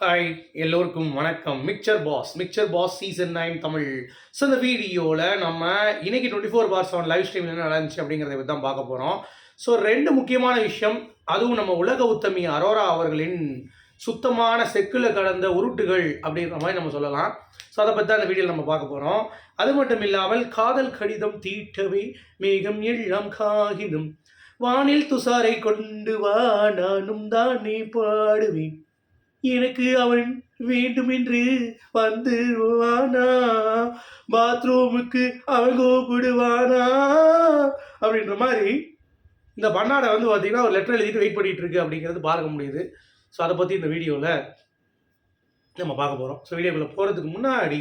Hi எல்லோருக்கும் வணக்கம். Mixer boss mixer boss season nine Tamil. So இந்த வீடியோவில் நம்ம இன்னைக்கு twenty four bar seven live stream என்ன நடந்துச்சு அப்படிங்கிறத பற்றி தான் பார்க்க போகிறோம் ஸோ ரெண்டு முக்கியமான விஷயம் அதுவும் நம்ம உலக உத்தமி அரோரா அவர்களின் சுத்தமான செக்கில் கலந்த உருட்டுகள் அப்படின்ற மாதிரி நம்ம சொல்லலாம். ஸோ அதை பற்றி தான் இந்த வீடியோவில் நம்ம பார்க்க போகிறோம் அது மட்டும் இல்லாமல் காதல் கடிதம் தீட்டவே மேகம் எல்லாம் காகிதம். வானில் துசாரை கொண்டு வா நானும் தானே பாடுவேன். எனக்கு அவன் வேண்டுமென்று வந்துடுவானா பாத்ரூமுக்கு அவன் கூப்பிடுவானா? அப்படின்ற மாதிரி இந்த பன்னாடை வந்து பார்த்தீங்கன்னா ஒரு லெட்டர் எழுதிட்டு வெயிட் பண்ணிட்டு இருக்கு அப்படிங்கிறது பார்க்க முடியுது. ஸோ அதை பற்றி இந்த வீடியோவில் நம்ம பார்க்க போகிறோம் ஸோ வீடியோக்குள்ளே போகிறதுக்கு முன்னாடி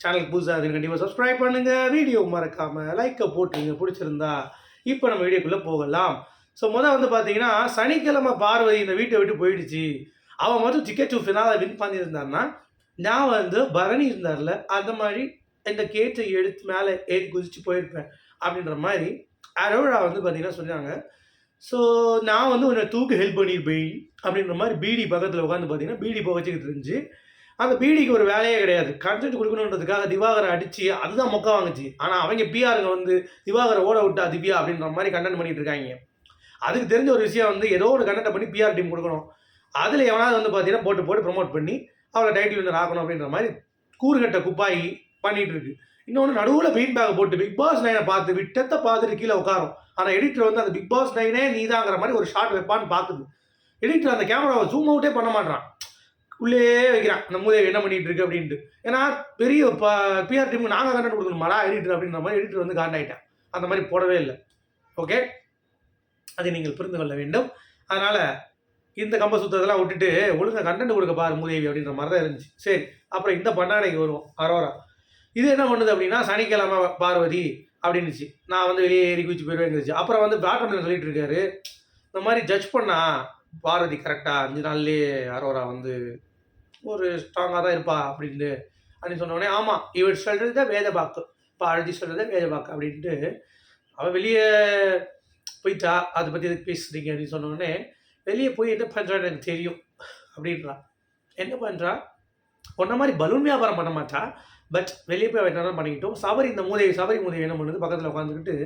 சேனலுக்கு புதுசாக அதுக்கு கண்டிப்பாக சப்ஸ்கிரைப் பண்ணுங்கள் வீடியோ மறக்காமல் லைக்கை போட்டுருங்க. பிடிச்சிருந்தா இப்போ நம்ம வீடியோக்குள்ளே போகலாம். ஸோ முதல் வந்து பார்த்தீங்கன்னா சனிக்கிழமை பார்வதி இந்த வீட்டை விட்டு போயிடுச்சு. அவன் மட்டும் டிக்கெட் டு ஃபினால வின் பண்ணியிருந்தான்னா நான் வந்து பரணி இருந்தார்ல அந்த மாதிரி இந்த கேட்டை எடுத்து மேலே ஏறி குதிச்சு போயிருப்பேன் அப்படின்ற மாதிரி அரோரா வந்து பார்த்தீங்கன்னா சொன்னாங்க. ஸோ நான் வந்து உன்னை தூக்கு ஹெல்ப் பண்ணியிருப்பேன் அப்படின்ற மாதிரி பீடி பக்கத்தில் உட்காந்து பார்த்தீங்கன்னா பீடி புகச்சிக்கிட்டு இருந்துச்சு. அந்த பீடிக்கு ஒரு வேலையே கிடையாது. கண்டென்ட் கொடுக்கணுன்றதுக்காக திவாகரை அடித்து அதுதான் மொக்க வாங்குச்சு. ஆனால் அவங்க பிஆருங்க வந்து திவாகரை ஓட விட்டா திவ்யா அப்படின்ற மாதிரி கண்டென்ட் பண்ணிட்டு இருக்காங்க. அதுக்கு தெரிஞ்ச ஒரு விஷயம் வந்து ஏதோ ஒரு கண்டென்ட் பண்ணி பிஆர் டீம் கொடுக்கணும். அதில் எவனாவது வந்து பார்த்தீங்கன்னா போட்டு போட்டு ப்ரொமோட் பண்ணி அவளை டைட்டில் வந்து ஆக்கணும் அப்படின்ற மாதிரி கூறுகட்ட குப்பாயி பண்ணிட்டு இருக்கு. இன்னொன்று நடுவில் பீன் பேக் போட்டு பிக் பாஸ் நைனை பார்த்து விட்டத்தை பார்த்துட்டு கீழே உட்காரும். ஆனால் எடிட்டர் வந்து அந்த பிக் பாஸ் நைனே நீதாங்கிற மாதிரி ஒரு ஷார்ட் வைப்பான்னு பார்க்குது. எடிட்டர் அந்த கேமராவை ஜூம் அவுட்டே பண்ண மாட்டான் உள்ளே வைக்கிறான். நம்ம மூதேவி என்ன பண்ணிட்டு இருக்கு? அப்படின்ட்டு. ஏன்னா பெரிய பிஆர் டீமுக்கு நாங்கள் கண்டென்ட் கொடுக்கணுமாடா எடிட்டர் அப்படின்ற மாதிரி எடிட்டர் வந்து காண்ட் ஆகிட்டேன் அந்த மாதிரி போடவே இல்லை. ஓகே அதை நீங்கள் புரிந்து கொள்ள வேண்டும். அதனால் இந்த கம்ப சுத்தத்தெல்லாம் விட்டுட்டு ஒழுங்கா கண்டென்ட் கொடுக்க பாரு மூதேவி அப்படின்ற மாதிரி தான் இருந்துச்சு. சரி அப்புறம் இந்த பண்ணாடைக்கு வருவோம் அரோரா. இது என்ன பண்ணுது அப்படின்னா சனிக்கிழமை பார்வதி அப்படின்னுச்சு. நான் வந்து வெளியே ஏறி குதிச்சு போயிடுவேங்கிறச்சு அப்புறம் வந்து பேட்டமில் சொல்லிட்டு இருக்காரு. இந்த மாதிரி ஜட்ஜ் பண்ணா பார்வதி கரெக்டாக அஞ்சு நாள்லேயே அரோரா வந்து ஒரு ஸ்ட்ராங்காக தான் இருப்பா அப்படின்ட்டு அப்படின்னு சொன்னோடனே ஆமாம் இவர் சொல்கிறது தான் வேத பாக்கு பாரதி சொல்கிறது வேத பாக்கு அப்படின்ட்டு அவள் வெளியே போயிட்டா. அதை பற்றி எதுக்கு பேசுறீங்க அப்படின்னு சொன்னோடனே வெளியே போய் என்ன பண்ணுறான்னு எனக்கு தெரியும். அப்படின்றான் என்ன பண்ணுறா ஒன்ன மாதிரி பலூன் வியாபாரம் பண்ண மாட்டா. பட் வெளியே போய் என்ன பண்ணிக்கிட்டோம். சபரி இந்த மூதேவி சபரி மூதேவி என்ன பண்ணுது? பக்கத்தில் உட்காந்துக்கிட்டு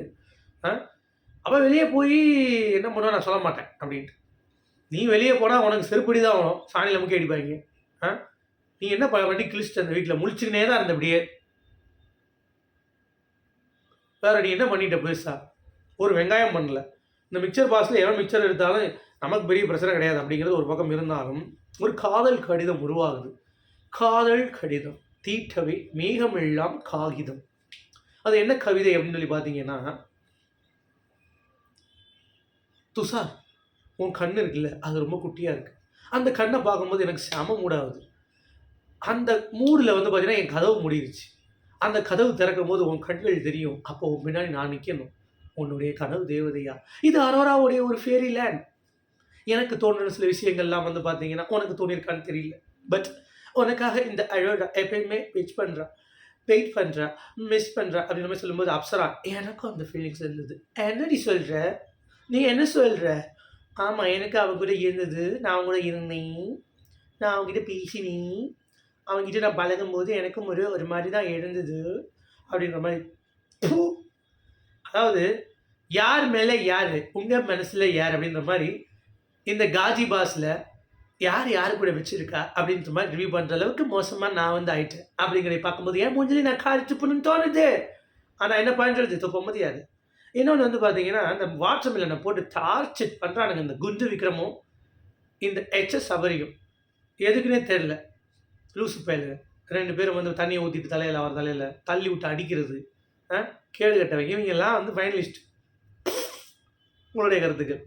அவள் வெளியே போய் என்ன பண்ணுவா? நான் சொல்ல மாட்டேன் அப்படின்ட்டு. நீ வெளியே போனால் உனக்கு செருப்படி தான் ஆகணும் சாணியில் முக்கிய அடிப்பாங்க. ஆ? நீ என்ன ப வண்டி கிழிச்சிட்டு அந்த வீட்டில் முழிச்சுக்கினே தான் இருந்த அப்படியே வேற நீ என்ன பண்ணிட்ட பெருசா? ஒரு வெங்காயம் பண்ணல. இந்த மிக்சர் பாக்ஸில் எவ்வளோ மிக்சர் எடுத்தாலும் நமக்கு பெரிய பிரச்சனை கிடையாது அப்படிங்கிறது ஒரு பக்கம் இருந்தாலும் ஒரு காதல் கடிதம் உருவாகுது. காதல் கடிதம். தீட்டவை மேகமெல்லாம் காகிதம். அது என்ன கவிதை அப்படின்னு சொல்லி பார்த்தீங்கன்னா துஷார் உன் கண் இருக்குல்ல அது ரொம்ப குட்டியாக இருக்குது அந்த கண்ணை பார்க்கும்போது எனக்கு செம மூடாகுது. அந்த மூடில் வந்து பார்த்தீங்கன்னா என் கதவு முடிடுச்சு அந்த கதவு திறக்கும் போது உன் கண்கள் தெரியும். அப்போ உன் பின்னாடி நான் நிற்கணும் உன்னுடைய கனவு தேவதையா? இது அரோராவுடைய ஒரு ஃபேரி லேண்ட் எனக்கு தோணுற சில விஷயங்கள்லாம் வந்து பார்த்தீங்கன்னா உனக்கு தோணியிருக்கான்னு தெரியல. பட் உனக்காக இந்த அழோட எப்பயுமே வெயிட் பண்ணுறா வெயிட் பண்ணுறா மிஸ் பண்ணுறா அப்படின்னு மாதிரி சொல்லும்போது அப்சரா எனக்கும் அந்த ஃபீலிங்ஸ் இருந்தது. என்னடி சொல்கிற நீ என்ன சொல்கிற ஆமாம் எனக்கு அவன் கூட இருந்தது. நான் அவங்க கூட இருந்தேன். நான் அவங்ககிட்ட பேசினேன். அவங்ககிட்ட நான் பழகும் போது எனக்கும் ஒரு ஒரு மாதிரி தான் இருந்தது. அப்படின்ற மாதிரி. அதாவது யார் மேலே யார்? உங்கள் மனசில் யார்? அப்படின்ற மாதிரி இந்த காஜி பாஸில் யார் யார் கூட வச்சிருக்கா அப்படின்ற மாதிரி ரிவ்யூ பண்ணுற அளவுக்கு மோசமாக நான் வந்து ஆயிட்டேன். அப்படிங்கிறத பார்க்கும்போது ஏன் மூஞ்சலி நான் காரி துப்புன்னு தோணுது. ஆனால் என்ன பண்ணுறது துப்ப முடியாது. இன்னொன்று வந்து பார்த்தீங்கன்னா இந்த வாட்ஸ்அப்பில் மில்லனை போட்டு டார்ச்சர் பண்ணுறானுங்க இந்த குண்டு விக்ரமும் இந்த எச்எஸ் சபரியும் எதுக்குன்னே தெரில லூசு பயில. ரெண்டு பேரும் வந்து தண்ணியை ஊற்றிட்டு தலையில் அவர் தலையில் தள்ளி விட்டு அடிக்கிறது. ஆ? கேடு கட்டவங்க. இவங்கெல்லாம் வந்து ஃபைனலிஸ்ட் உங்களுடைய கருத்துக்கள்.